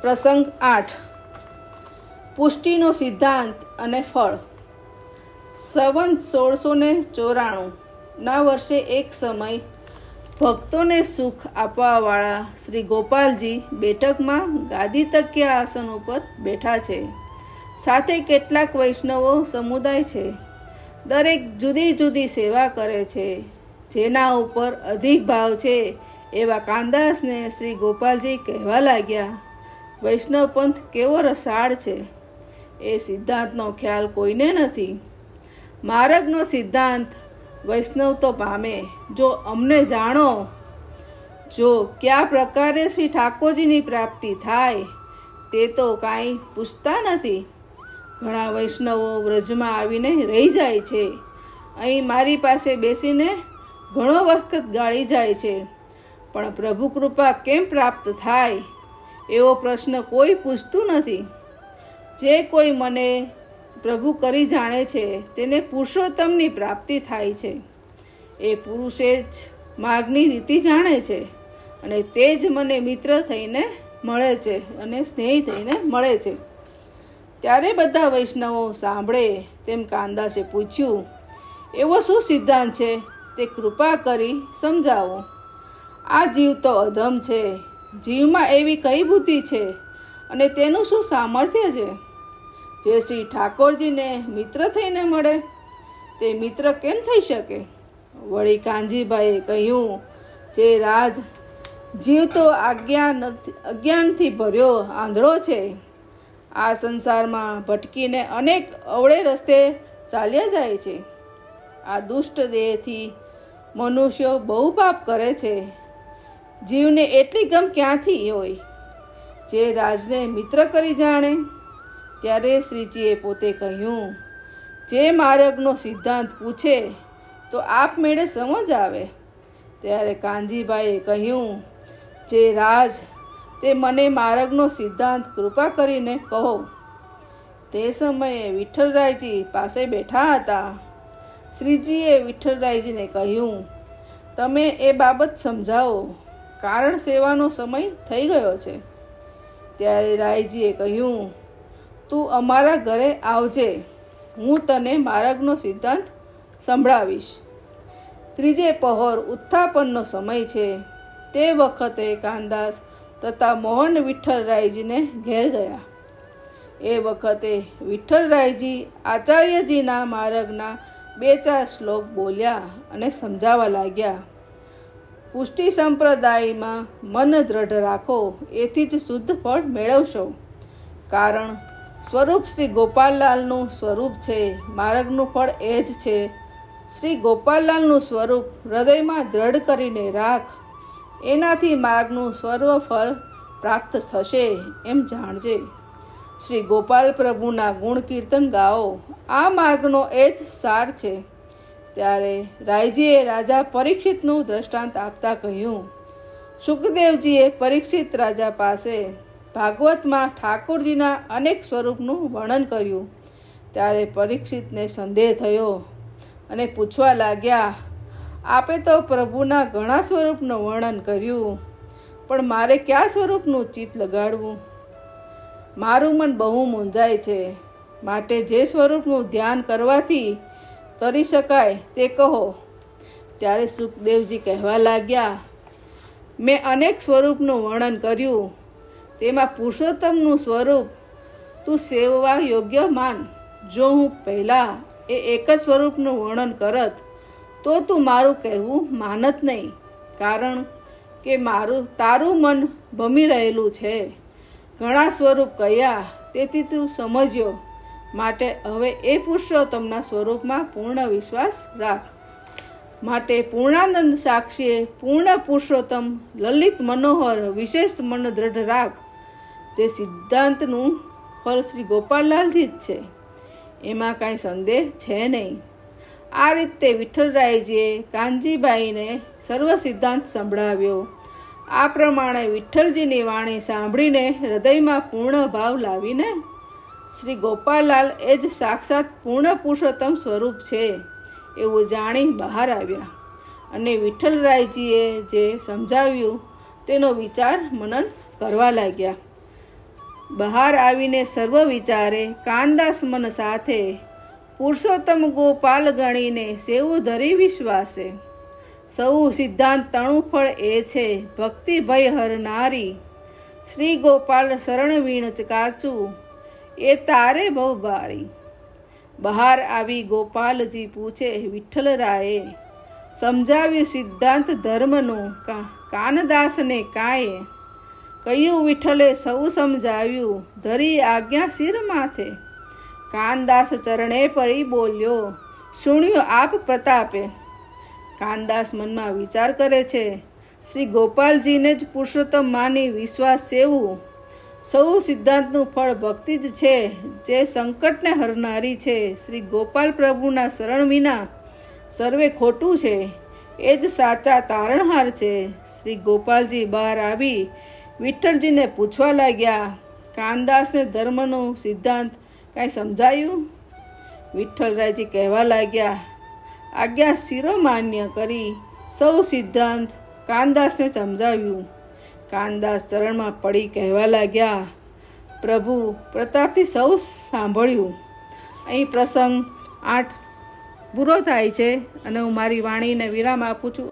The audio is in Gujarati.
પ્રસંગ આઠ. પુષ્ટિનો સિદ્ધાંત અને ફળ. સંવંત સોળસો ને ચોરાણું. ના વર્ષે એક સમય ભક્તોને સુખ આપવાવાળા શ્રી ગોપાલજી બેઠકમાં ગાદી તકિયા આસન ઉપર બેઠા છે. સાથે કેટલાક વૈષ્ણવો સમુદાય છે. દરેક જુદી જુદી સેવા કરે છે. જેના ઉપર અધિક ભાવ છે એવા કાંદાસને શ્રી ગોપાલજી કહેવા લાગ્યા. વૈષ્ણવ પંથ કેવો રસાળ છે? એ સિદ્ધાંતનો ખ્યાલ કોઈને નથી. માર્ગનો સિદ્ધાંત વૈષ્ણવ તો પામે. જો અમને જાણો, જો કયા પ્રકારે શ્રી ઠાકોરજીની પ્રાપ્તિ થાય, તે તો કાંઈ પૂછતા નથી. ઘણા વૈષ્ણવો વ્રજમાં આવીને રહી જાય છે. અહીં મારી પાસે બેસીને ઘણો વખત ગાળી જાય છે. પણ પ્રભુ કૃપા કેમ પ્રાપ્ત થાય? એવો પ્રશ્ન કોઈ પૂછતું નથી. જે કોઈ મને પ્રભુ કરી જાણે છે, તેને પુરુષોત્તમની પ્રાપ્તિ થાય છે. એ પુરુષે જ માર્ગની રીતિ જાણે છે અને તે જ મને મિત્ર થઈને મળે છે અને સ્નેહી થઈને મળે છે. ત્યારે બધા વૈષ્ણવો સાંભળે તેમ કાંદાસે પૂછ્યું, એવો શું સિદ્ધાંત છે? તે કૃપા કરી સમજાવો. આ જીવ તો અધમ છે જીવમાં એવી કઈ બુદ્ધિ છે અને તેનું શું સામર્થ્ય છે? જે શ્રી ઠાકોરજીને મિત્ર થઈને મળે, તે મિત્ર કેમ થઈ શકે? વળી કાનજીભાઈએ કહ્યું, જે રાજ જીવ તો આજ્ઞા અજ્ઞાનથી ભર્યો આંધળો છે, આ સંસારમાં ભટકીને અનેક અવળે રસ્તે ચાલ્યા જાય છે. આ દુષ્ટ દેહથી મનુષ્યો બહુ પાપ કરે છે. જીવને એટલી ગમ ક્યાંથી હોય? જે રાજને મિત્ર કરી જાણે, ત્યારે શ્રીજીએ પોતે કહ્યું, જે માર્ગનો સિદ્ધાંત પૂછે, તો આપમેળે સમજ આવે. ત્યારે કાનજીભાઈએ કહ્યું, જે રાજ, તે મને માર્ગનો સિદ્ધાંત કૃપા કરીને કહો. તે સમયે વિઠ્ઠલરાયજી પાસે બેઠા હતા. શ્રીજીએ વિઠ્ઠલરાયજીને કહ્યું, તમે એ બાબત સમજાવો. કારણ સેવાનો સમય થઈ ગયો છે. ત્યારે રાયજીએ કહ્યું, તું અમારા ઘરે આવજે. હું તને માર્ગનો સિદ્ધાંત સંભળાવીશ. ત્રીજે પહોર ઉત્થાપનનો સમય છે. તે વખતે કાનદાસ તથા મોહન વિઠ્ઠલરાયજીને ઘેર ગયા. એ વખતે વિઠ્ઠલરાયજી આચાર્યજીના માર્ગના બે ચાર શ્લોક બોલ્યા અને સમજાવવા લાગ્યા. પુષ્ટિ સંપ્રદાયમાં મન દ્રઢ રાખો, એથી જ શુદ્ધ ફળ મેળવશો. કારણ, સ્વરૂપ શ્રી ગોપાલલાલનું સ્વરૂપ છે, માર્ગનું ફળ એ જ છે. શ્રી ગોપાલલાલનું સ્વરૂપ હૃદયમાં દ્રઢ કરીને રાખ. એનાથી માર્ગનું સર્વ ફળ પ્રાપ્ત થશે, એમ જાણજે. શ્રી ગોપાલ પ્રભુના ગુણ કીર્તન ગાઓ. આ માર્ગનો એ જ સાર છે. ત્યારે રાયજીએ રાજા પરીક્ષિતનું દ્રષ્ટાંત આપતા કહ્યું, સુખદેવજીએ પરીક્ષિત રાજા પાસે ભાગવતમાં ઠાકોરજીના અનેક સ્વરૂપનું વર્ણન કર્યું. ત્યારે પરીક્ષિતને સંદેહ થયો અને પૂછવા લાગ્યા, આપે તો પ્રભુના ઘણા સ્વરૂપનું વર્ણન કર્યું, પણ મારે કયા સ્વરૂપનું ચિત્ત લગાડવું? મારું મન બહુ મૂંઝાય છે. માટે જે સ્વરૂપનું ધ્યાન કરવાથી તરી શકાય તે કહો. ત્યારે સુખદેવજી કહેવા લાગ્યા, મેં અનેક સ્વરૂપનું વર્ણન કર્યું. તેમાં પુરુષોત્તમનું સ્વરૂપ તું સેવવા યોગ્ય માન. જો હું પહેલાં એ એક જ સ્વરૂપનું વર્ણન કરત, તો તું મારું કહેવું માનત નહીં. કારણ કે મારું, તારું મન ભમી રહેલું છે. ઘણા સ્વરૂપ કયા, તેથી તું સમજ્યો. માટે હવે એ પુરુષોત્તમના સ્વરૂપમાં પૂર્ણ વિશ્વાસ રાખ. માટે પૂર્ણાનંદ સાક્ષીએ પૂર્ણ પુરુષોત્તમ લલિત મનોહર વિશેષ મન દ્રઢ રાખ. જે સિદ્ધાંતનું ફળ શ્રી ગોપાલલાલજી જ છે. એમાં કાંઈ સંદેહ છે નહીં. આ રીતે વિઠ્ઠલરાયજીએ કાનજીબાઈને સર્વ સિદ્ધાંત સંભળાવ્યો. આ પ્રમાણે વિઠ્ઠલજીની વાણી સાંભળીને હૃદયમાં પૂર્ણ ભાવ લાવીને શ્રી ગોપાલલાલ એ જ સાક્ષાત પૂર્ણ પુરુષોત્તમ સ્વરૂપ છે એવું જાણી બહાર આવ્યા. અને વિઠ્ઠલરાયજીએ જે સમજાવ્યું તેનો વિચાર મનન કરવા લાગ્યા. બહાર આવીને સર્વ વિચારે કાનદાસ મન સાથે પુરુષોત્તમ ગોપાલ ગણીને સેવું ધરી વિશ્વાસે. સૌ સિદ્ધાંત તણું ફળ એ છે, ભક્તિ ભય હરનારી શ્રી ગોપાલ શરણ વીણ કાચું એ તારે બહુ બારી. બહાર આવી ગોપાલજી પૂછે, વિઠ્ઠલરાયે, સમજાવ્યું સિદ્ધાંત ધર્મનું? કા, કાનદાસને કાંએ કહ્યું વિઠ્ઠલે, સૌ સમજાવ્યું. ધરી આજ્ઞા શિર માથે. કાનદાસ ચરણે પરી બોલ્યો, સુણ્યો આપ પ્રતાપે. કાનદાસ મનમાં વિચાર કરે છે, શ્રી ગોપાલજીને જ પુરુષોત્તમ માની વિશ્વાસ સેવું. સૌ સિદ્ધાંતનું ફળ ભક્તિ જ છે. જે સંકટને હરનારી છે. શ્રી ગોપાલ પ્રભુના શરણ વિના સર્વે ખોટું છે. એ જ સાચા તારણહાર છે. શ્રી ગોપાલજી બહાર આવી વિઠ્ઠલજીને પૂછવા લાગ્યા, કાનદાસને ધર્મનું સિદ્ધાંત કાંઈ સમજાયું? વિઠ્ઠલરાયજી કહેવા લાગ્યા, આજ્ઞા શિરોમાન્ય કરી. સૌ સિદ્ધાંત કાનદાસને સમજાવ્યું. કાનદાસ ચરણમાં પડી કહેવા લાગ્યા, પ્રભુ, પ્રતાપથી સૌ સાંભળ્યું. અહીં પ્રસંગ આઠ પૂરો થાય છે અને હું મારી વાણીને વિરામ આપું છું.